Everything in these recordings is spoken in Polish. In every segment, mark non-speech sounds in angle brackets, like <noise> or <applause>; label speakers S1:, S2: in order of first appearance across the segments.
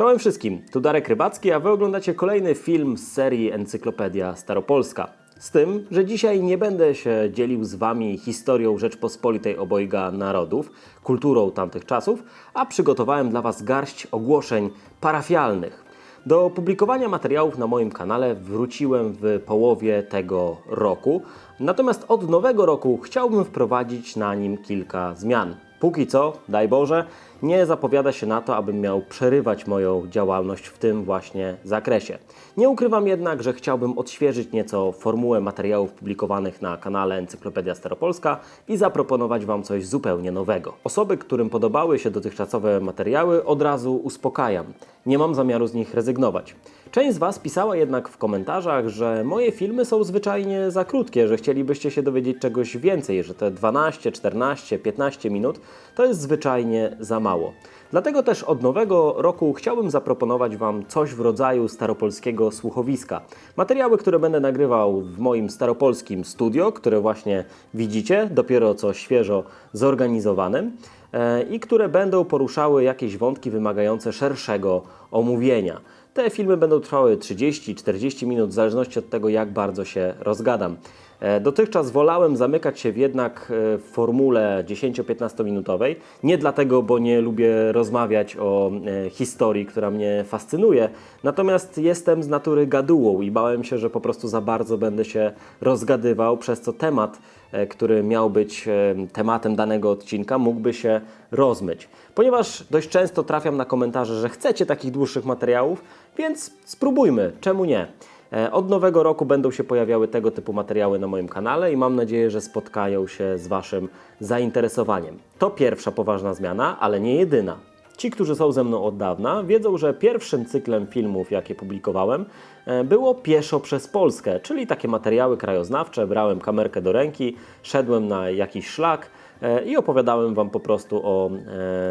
S1: Czołem wszystkim, tu Darek Rybacki, a Wy oglądacie kolejny film z serii Encyklopedia Staropolska. Z tym, że dzisiaj nie będę się dzielił z Wami historią Rzeczpospolitej obojga narodów, kulturą tamtych czasów, a przygotowałem dla Was garść ogłoszeń parafialnych. Do opublikowania materiałów na moim kanale wróciłem w połowie tego roku, natomiast od nowego roku chciałbym wprowadzić na nim kilka zmian. Póki co, daj Boże, nie zapowiada się na to, abym miał przerywać moją działalność w tym właśnie zakresie. Nie ukrywam jednak, że chciałbym odświeżyć nieco formułę materiałów publikowanych na kanale Encyklopedia Staropolska i zaproponować Wam coś zupełnie nowego. Osoby, którym podobały się dotychczasowe materiały, od razu uspokajam. Nie mam zamiaru z nich rezygnować. Część z Was pisała jednak w komentarzach, że moje filmy są zwyczajnie za krótkie, że chcielibyście się dowiedzieć czegoś więcej, że te 12, 14, 15 minut to jest zwyczajnie za mało. Dlatego też od nowego roku chciałbym zaproponować Wam coś w rodzaju staropolskiego słuchowiska. Materiały, które będę nagrywał w moim staropolskim studio, które właśnie widzicie, dopiero co świeżo zorganizowanym e, i które będą poruszały jakieś wątki wymagające szerszego omówienia. Te filmy będą trwały 30-40 minut, w zależności od tego, jak bardzo się rozgadam. E, Dotychczas wolałem zamykać się jednak e, w formule 10-15 minutowej. Nie dlatego, bo nie lubię rozmawiać o e, historii, która mnie fascynuje, natomiast jestem z natury gadułą i bałem się, że po prostu za bardzo będę się rozgadywał, przez co temat, e, który miał być e, tematem danego odcinka, mógłby się rozmyć. Ponieważ dość często trafiam na komentarze, że chcecie takich dłuższych materiałów, więc spróbujmy, czemu nie? E, Od nowego roku będą się pojawiały tego typu materiały na moim kanale i mam nadzieję, że spotkają się z Waszym zainteresowaniem. To pierwsza poważna zmiana, ale nie jedyna. Ci, którzy są ze mną od dawna, wiedzą, że pierwszym cyklem filmów, jakie publikowałem, e, było Pieszo przez Polskę, czyli takie materiały krajoznawcze. Brałem kamerkę do ręki, szedłem na jakiś szlak i opowiadałem Wam po prostu o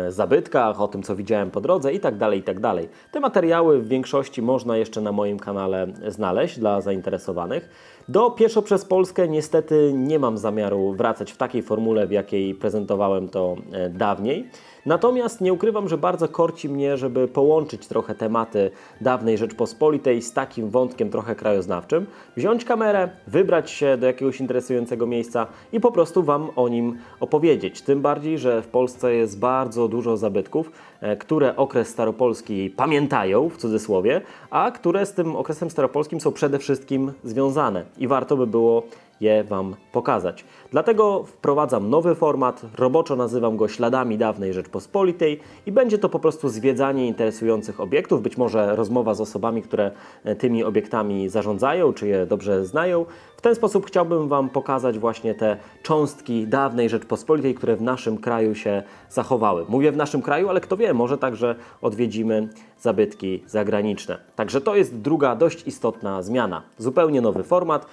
S1: e, zabytkach, o tym, co widziałem po drodze i tak tak. Te materiały w większości można jeszcze na moim kanale znaleźć dla zainteresowanych. Do Pieszo przez Polskę niestety nie mam zamiaru wracać w takiej formule, w jakiej prezentowałem to e, dawniej. Natomiast nie ukrywam, że bardzo korci mnie, żeby połączyć trochę tematy dawnej Rzeczpospolitej z takim wątkiem trochę krajoznawczym, wziąć kamerę, wybrać się do jakiegoś interesującego miejsca i po prostu Wam o nim opowiedzieć. Tym bardziej, że w Polsce jest bardzo dużo zabytków, e, które okres staropolski pamiętają, w cudzysłowie, a które z tym okresem staropolskim są przede wszystkim związane i warto by było je Wam pokazać. Dlatego wprowadzam nowy format, roboczo nazywam go Śladami Dawnej Rzeczpospolitej i będzie to po prostu zwiedzanie interesujących obiektów, być może rozmowa z osobami, które e, tymi obiektami zarządzają, czy je dobrze znają. W ten sposób chciałbym Wam pokazać właśnie te cząstki dawnej Rzeczpospolitej, które w naszym kraju się zachowały. Mówię w naszym kraju, ale kto wie, może także odwiedzimy zabytki zagraniczne. Także to jest druga dość istotna zmiana. Zupełnie nowy format,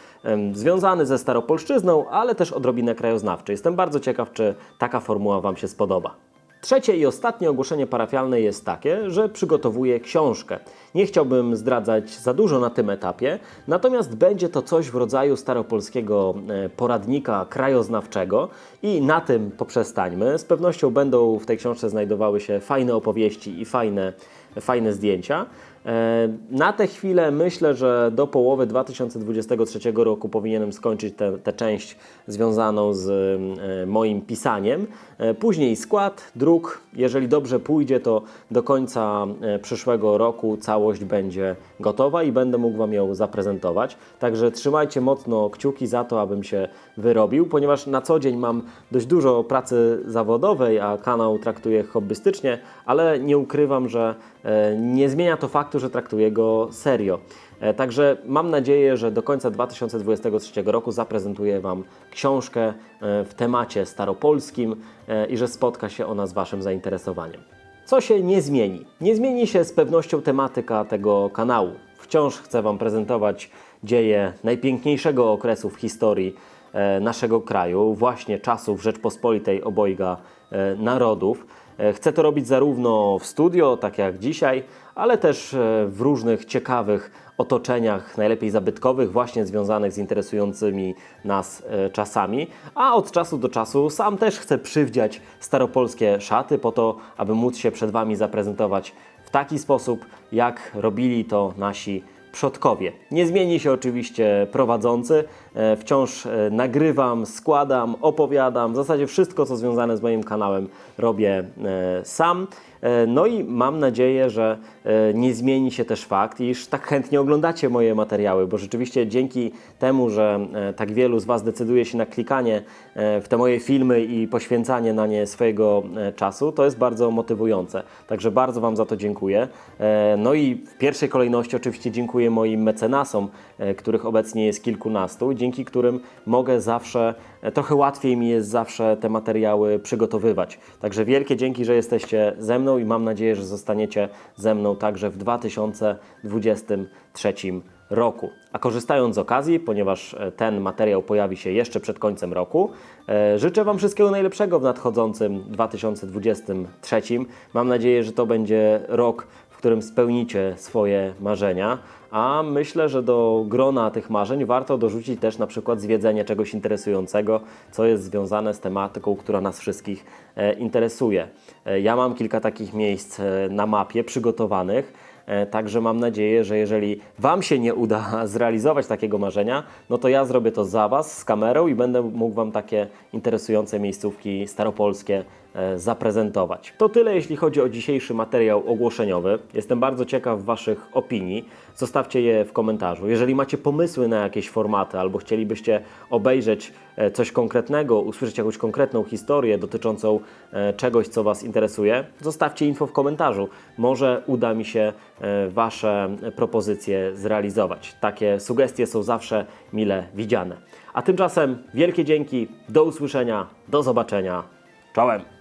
S1: związany ze staropolszczyzną, ale też odrobinę krajoznawczy. Jestem bardzo ciekaw, czy taka formuła Wam się spodoba. Trzecie i ostatnie ogłoszenie parafialne jest takie, że przygotowuję książkę. Nie chciałbym zdradzać za dużo na tym etapie, natomiast będzie to coś w rodzaju staropolskiego e, poradnika krajoznawczego i na tym poprzestańmy. Z pewnością będą w tej książce znajdowały się fajne opowieści i fajne, fajne zdjęcia. E, Na tę chwilę myślę, że do połowy 2023 roku powinienem skończyć tę część związaną z e, moim pisaniem. E, Później skład, druk. Jeżeli dobrze pójdzie, to do końca przyszłego roku całość będzie gotowa i będę mógł Wam ją zaprezentować. Także trzymajcie mocno kciuki za to, abym się wyrobił, ponieważ na co dzień mam dość dużo pracy zawodowej, a kanał traktuję hobbystycznie, ale nie ukrywam, że nie zmienia to faktu, że traktuję go serio. E, Także mam nadzieję, że do końca 2023 roku zaprezentuję Wam książkę e, w temacie staropolskim e, i że spotka się ona z Waszym zainteresowaniem. Co się nie zmieni? Nie zmieni się z pewnością tematyka tego kanału. Wciąż chcę Wam prezentować dzieje najpiękniejszego okresu w historii e, naszego kraju, właśnie czasów Rzeczpospolitej obojga e, narodów. E, Chcę to robić zarówno w studio, tak jak dzisiaj, ale też e, w różnych ciekawych otoczeniach, najlepiej zabytkowych, właśnie związanych z interesującymi nas e, czasami. A od czasu do czasu sam też chcę przywdziać staropolskie szaty po to, aby móc się przed Wami zaprezentować w taki sposób, jak robili to nasi przodkowie. Nie zmieni się oczywiście prowadzący. E, Wciąż e, nagrywam, składam, opowiadam. W zasadzie wszystko, co związane z moim kanałem, robię e, sam. No i mam nadzieję, że nie zmieni się też fakt, iż tak chętnie oglądacie moje materiały, bo rzeczywiście dzięki temu, że tak wielu z Was decyduje się na klikanie w te moje filmy i poświęcanie na nie swojego czasu, to jest bardzo motywujące. Także bardzo Wam za to dziękuję. No i w pierwszej kolejności oczywiście dziękuję moim mecenasom, których obecnie jest kilkunastu, dzięki którym mogę zawsze, e, trochę łatwiej mi jest zawsze te materiały przygotowywać. Także wielkie dzięki, że jesteście ze mną i mam nadzieję, że zostaniecie ze mną także w 2023 roku. A korzystając z okazji, ponieważ e, ten materiał pojawi się jeszcze przed końcem roku, e, życzę Wam wszystkiego najlepszego w nadchodzącym 2023. Mam nadzieję, że to będzie rok, którym spełnicie swoje marzenia. A myślę, że do grona tych marzeń warto dorzucić też na przykład zwiedzenie czegoś interesującego, co jest związane z tematyką, która nas wszystkich e, interesuje. E, Ja mam kilka takich miejsc e, na mapie przygotowanych. Także mam nadzieję, że jeżeli Wam się nie uda <laughs> zrealizować takiego marzenia, no to ja zrobię to za Was z kamerą i będę mógł Wam takie interesujące miejscówki staropolskie zaprezentować. To tyle, jeśli chodzi o dzisiejszy materiał ogłoszeniowy. Jestem bardzo ciekaw Waszych opinii. Zostawcie je w komentarzu. Jeżeli macie pomysły na jakieś formaty albo chcielibyście obejrzeć e, coś konkretnego, usłyszeć jakąś konkretną historię dotyczącą e, czegoś, co Was interesuje, zostawcie info w komentarzu. Może uda mi się e, Wasze propozycje zrealizować. Takie sugestie są zawsze mile widziane. A tymczasem wielkie dzięki, do usłyszenia, do zobaczenia. Czołem!